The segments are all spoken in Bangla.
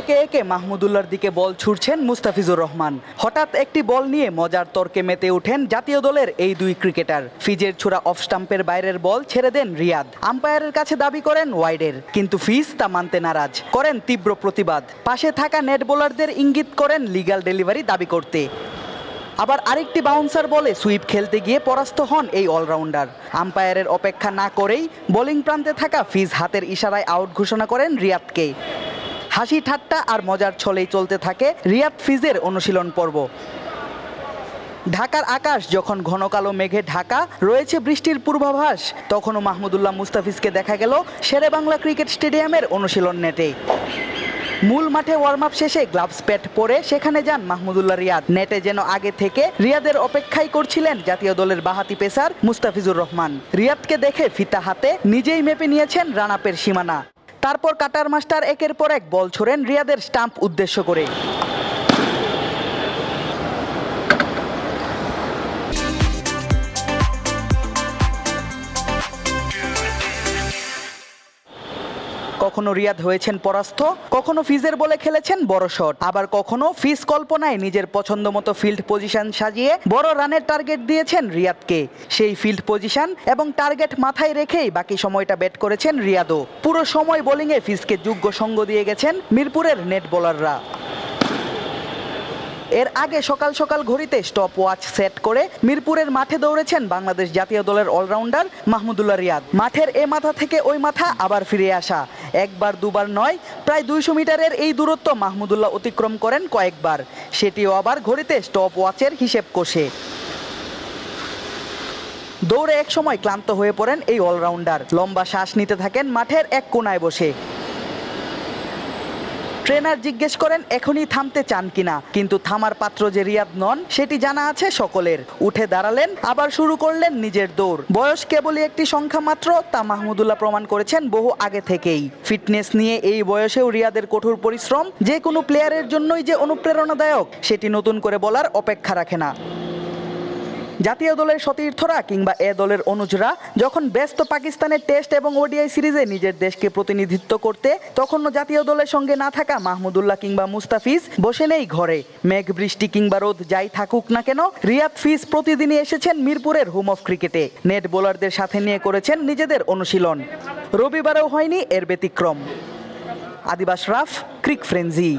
একে একে মাহমুদুল্লার দিকে বল ছুড়ছেন মুস্তাফিজুর রহমান। হঠাৎ একটি বল নিয়ে মজার তর্কে মেতে ওঠেন জাতীয় দলের এই দুই ক্রিকেটার। ফিজের ছোড়া অফ স্টাম্পের বাইরের বল ছেড়ে দেন রিয়াদ। আম্পায়ারের কাছে দাবি করেন ওয়াইডের। কিন্তু ফিজ তা মানতে নারাজ। করেন তীব্র প্রতিবাদ। পাশে থাকা নেট বোলারদের ইঙ্গিত করেন লিগ্যাল ডেলিভারি দাবি করতে। আবার আরেকটি বাউন্সার বলে সুইপ খেলতে গিয়ে পরাস্ত হন এই অলরাউন্ডার আম্পায়ারের অপেক্ষা না করেই বোলিং প্রান্তে থাকা ফিজ হাতের ইশারায় আউট ঘোষণা করেন রিয়াদকে। হাসি ঠাট্টা আর মজার ছলেই চলতে থাকে রিয়াদ ফিজের অনুশীলন পর্ব। ঢাকার আকাশ যখন ঘন কালো মেঘে ঢাকা রয়েছে বৃষ্টির পূর্বাভাস, তখনও মাহমুদুল্লাহ মুস্তাফিজকে দেখা গেল শেরে বাংলা ক্রিকেট স্টেডিয়ামের অনুশীলন নেটে। মূল মাঠে ওয়ার্ম আপ শেষে গ্লাভস প্যাড পরে সেখানে যান মাহমুদুল্লাহ রিয়াদ। নেটে যেন আগে থেকে রিয়াদের অপেক্ষাই করছিলেন জাতীয় দলের বাহাতি পেসার মুস্তাফিজুর রহমান। রিয়াদকে দেখে ফিতা হাতে নিজেই মেপে নিয়েছেন রানাপের সীমানা। তারপর কাটার মাস্টার একের পর এক বল ছোড়েন রিয়াদের স্টাম্প উদ্দেশ্য করে কখনো রিয়াদ হয়েছেন পরাস্ত, কখনো ফিজের বলে খেলেছেন বড় শট। আবার কখনো ফিজ কল্পনায় নিজের পছন্দ মতো ফিল্ড পজিশন সাজিয়ে বড় রানের টার্গেট দিয়েছেন রিয়াদকে। সেই ফিল্ড পজিশন এবং টার্গেট মাথায় রেখেই বাকি সময়টা ব্যাট করেছেন রিয়াদও। পুরো সময় বোলিংয়ে ফিজকে যোগ্য সঙ্গ দিয়ে গেছেন মিরপুরের নেট বোলাররা। এর আগে সকাল সকাল ঘড়িতে স্টপ ওয়াচ সেট করে মিরপুরের মাঠে দৌড়েছেন বাংলাদেশ জাতীয় দলের অলরাউন্ডার মাহমুদুল্লাহ রিয়াদ। মাঠের এ মাথা থেকে ওই মাথা আবার ফিরে আসা। একবার, দুবার নয়, প্রায় দুইশো মিটারের এই দূরত্ব মাহমুদুল্লাহ অতিক্রম করেন কয়েকবার। সেটিও আবার ঘড়িতে স্টপ ওয়াচের হিসেব কষে। দৌড়ে এক সময় ক্লান্ত হয়ে পড়েন এই অলরাউন্ডার। লম্বা শ্বাস নিতে থাকেন মাঠের এক কোনায় বসে। ট্রেনার জিজ্ঞেস করেন, এখনই থামতে চান কিনা কিন্তু থামার পাত্র যে রিয়াদ নন, সেটি জানা আছে সকলের। উঠে দাঁড়ালেন, আবার শুরু করলেন নিজের দৌড়। বয়স কেবলই একটি সংখ্যা মাত্র, তা মাহমুদুল্লাহ প্রমাণ করেছেন বহু আগে থেকেই। ফিটনেস নিয়ে এই বয়সেও রিয়াদের কঠোর পরিশ্রম, যে কোনো প্লেয়ারের জন্যই যে অনুপ্রেরণাদায়ক, সেটি নতুন করে বলার অপেক্ষা রাখে না। জাতীয় দলের সতীর্থরা কিংবা এ দলের অনুজরা যখন ব্যস্ত পাকিস্তানের টেস্ট এবং ওডিআই সিরিজে নিজের দেশকে প্রতিনিধিত্ব করতে, তখনও জাতীয় দলের সঙ্গে না থাকা মাহমুদুল্লাহ কিংবা মুস্তাফিজ বসে নেই ঘরে। মেঘ, বৃষ্টি কিংবা রোদ যাই থাকুক না কেন, রিয়াদ ফিজ প্রতিদিনই এসেছেন মিরপুরের হোম অফ ক্রিকেটে। নেট বোলারদের সাথে নিয়ে করেছেন নিজেদের অনুশীলন। রবিবারেও হয়নি এর ব্যতিক্রম। আদিবাস রাফ, ক্রিক ফ্রেঞ্জি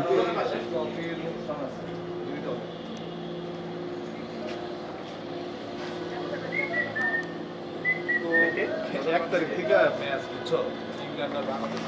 এক তারিখ থেকে ম্যাচ বুঝছ? ইংল্যান্ড আর বাংলাদেশ